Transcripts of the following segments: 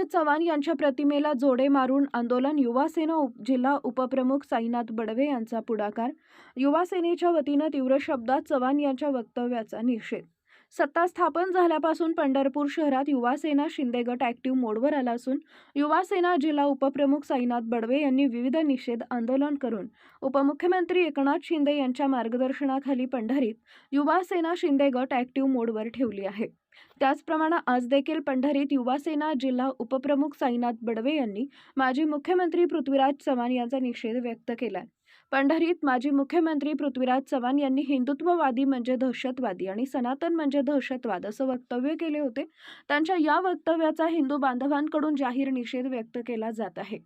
पृथ्वीराज चव्हाण यांच्या प्रतिमेला जोडे मारून आंदोलन युवासेना उप जिल्हा उपप्रमुख साईनाथ बडवे यांचा पुढाकार युवासेनेच्या वतीनं तीव्र शब्दात चव्हाण यांच्या वक्तव्याचा निषेध सत्ता स्थापन झाल्यापासून पंढरपूर शहरात युवासेना शिंदे गट ॲक्टिव्ह मोडवर आला असून युवासेना जिल्हा उपप्रमुख साईनाथ बडवे यांनी विविध निषेध आंदोलन करून उपमुख्यमंत्री एकनाथ शिंदे यांच्या मार्गदर्शनाखाली पंढरीत युवासेना शिंदे गट ॲक्टिव्ह मोडवर ठेवली आहे. त्याचप्रमाणे आज देखील पंढरीत युवासेना जिल्हा उपप्रमुख साईनाथ बडवे यांनी माजी मुख्यमंत्री पृथ्वीराज चव्हाण यांचा निषेध व्यक्त केलाय. पंढरीत माजी मुख्यमंत्री पृथ्वीराज चव्हाण यांनी हिंदुत्ववादी म्हणजे दहशतवादी आणि सनातन म्हणजे दहशतवाद असं वक्तव्य केले होते. त्यांच्या या वक्तव्याचा हिंदू बांधवांकडून जाहीर निषेध व्यक्त केला जात आहे.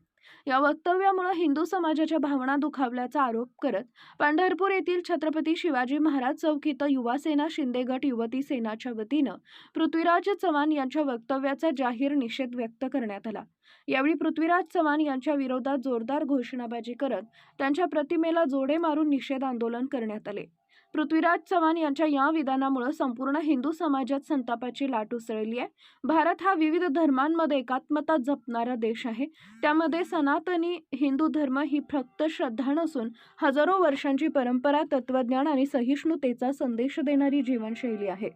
या वक्तव्यामुळे हिंदू समाजाच्या भावना दुखावल्याचा आरोप करत पंढरपूर येथील छत्रपती शिवाजी महाराज चौक इथं युवा सेना शिंदे गट युवती सेनाच्या वतीनं पृथ्वीराज चव्हाण यांच्या वक्तव्याचा जाहीर निषेध व्यक्त करण्यात आला. यावेळी पृथ्वीराज चव्हाण यांच्या विरोधात जोरदार घोषणाबाजी करत त्यांच्या प्रतिमेला जोडे मारून निषेध आंदोलन करण्यात आले. पृथ्वीराज चव्हाण यांच्या या विधानामुळे संपूर्ण हिंदू समाजात संतापाची लाट उसळली आहे. भारत हा विविध धर्मांमध्ये एकात्मता जपणारा देश आहे. त्यामध्ये सनातनी हिंदू धर्म ही फक्त श्रद्धा नसून हजारो वर्षांची परंपरा तत्वज्ञान आणि सहिष्णुतेचा संदेश देणारी जीवनशैली आहे.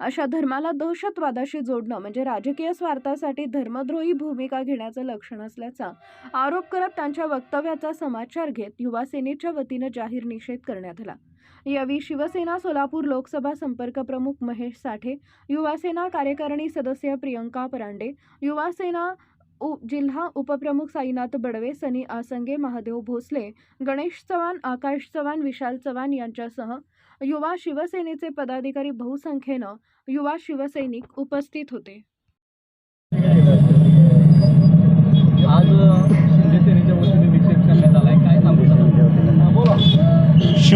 अशा धर्माला दहशतवादाशी जोडणं म्हणजे राजकीय स्वार्थासाठी धर्मद्रोही भूमिका घेण्याचं लक्षण असल्याचा आरोप करत त्यांच्या वक्तव्याचा समाचार घेत युवा सेनेच्या वतीनं जाहीर निषेध करण्यात आला. यावेळी शिवसेना सोलापूर लोकसभा संपर्क प्रमुख महेश साठे युवासेना कार्यकारिणी सदस्य प्रियंका परांडे युवासेना उ जिल्हा उपप्रमुख साईनाथ बडवे सनी आसंगे महादेव भोसले गणेश चव्हाण आकाश चव्हाण विशाल चव्हाण यांच्यासह युवा शिवसेनेचे पदाधिकारी बहुसंख्येनं युवा शिवसैनिक उपस्थित होते.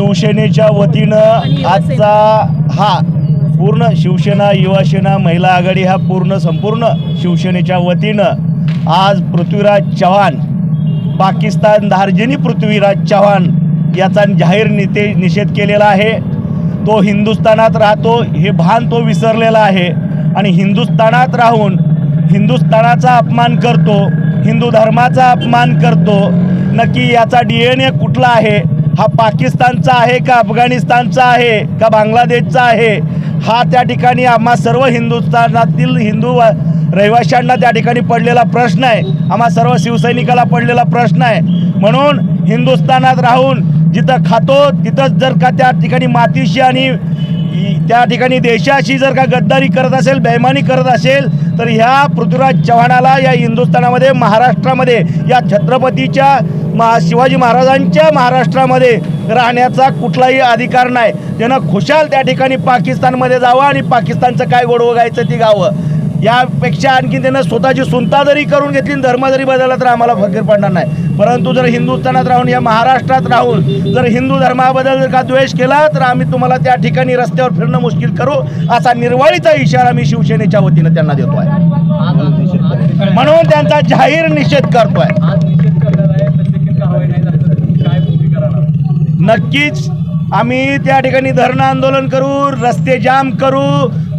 शिवसेनेच्या वतीनं आजचा हा पूर्ण शिवसेना युवासेना महिला आघाडी हा पूर्ण संपूर्ण शिवसेनेच्या वतीनं आज पृथ्वीराज चव्हाण पाकिस्तान धार्जिनी पृथ्वीराज चव्हाण याचा जाहीर निते निषेध केलेला आहे. तो हिंदुस्थानात राहतो हे भान तो विसरलेला आहे. आणि हिंदुस्थानात राहून हिंदुस्थानाचा अपमान करतो हिंदू धर्माचा अपमान करतो नक्की याचा डी एन ए कुठला आहे? हा पाकिस्तानचा आहे का अफगाणिस्तानचा आहे का बांगलादेशचा आहे? हा त्या ठिकाणी आम्हा सर्व हिंदुस्थानातील हिंदू रहिवाशांना त्या ठिकाणी पडलेला प्रश्न आहे. आम्हा सर्व शिवसैनिकाला पडलेला प्रश्न आहे. म्हणून हिंदुस्थानात राहून जिथं खातो तिथंच जर का त्या ठिकाणी मातीशी आणि त्या ठिकाणी देशाशी जर का गद्दारी करत असेल बेमानी करत असेल तर ह्या पृथ्वीराज चव्हाणाला या हिंदुस्थानामध्ये महाराष्ट्रामध्ये या छत्रपतीच्या मा शिवाजी महाराजांच्या महाराष्ट्रामध्ये राहण्याचा कुठलाही अधिकार नाही. त्यानं खुशाल त्या ठिकाणी पाकिस्तानमध्ये जावं आणि पाकिस्तानचं काय गोडवं गायचं ती गावं. यापेक्षा आणखी त्यानं स्वतःची सुनता जरी करून घेतली धर्म जरी बदलला तर आम्हाला फकीर पडणार नाही. परंतु जर हिंदुस्थानात राहून या महाराष्ट्रात राहून जर हिंदू धर्माबद्दल जर का द्वेष केला तर आम्ही तुम्हाला त्या ठिकाणी रस्त्यावर फिरणं मुश्किल करू असा निर्वाळीचा इशारा मी शिवसेनेच्या वतीनं त्यांना देतो आहे म्हणून त्यांचा जाहीर निषेध करतोय आज निषेध करणार आहे तर देखील कारवाई नाही झाली तर काय भूमिका राहणार नक्कीच आम्ही त्या ठिकाणी धरणं आंदोलन करू रस्ते जाम करू.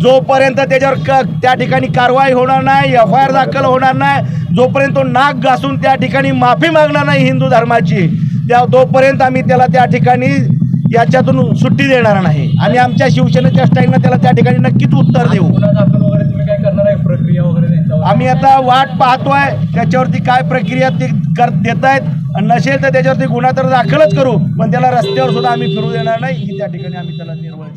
जोपर्यंत त्याच्यावर क त्या ठिकाणी कारवाई होणार नाही एफ आय आर दाखल होणार नाही जोपर्यंत तो नाक घासून त्या ठिकाणी माफी मागणार नाही हिंदू धर्माची त्या तोपर्यंत आम्ही त्याला त्या ठिकाणी याच्यातून सुट्टी देणार नाही. आणि आमच्या शिवसेनेच्या स्टाईलनं त्याला त्या ठिकाणी नक्कीच उत्तर देऊ. प्रक्रिया वगैरे आम्ही आता वाट पाहतोय त्याच्यावरती काय प्रक्रिया ते कर देत आहेत नसेल तर त्याच्यावरती गुन्हा तर दाखलच करू. पण त्याला रस्त्यावर सुद्धा आम्ही फिरू देणार नाही. ही त्या ठिकाणी आम्ही त्याला निर्वळ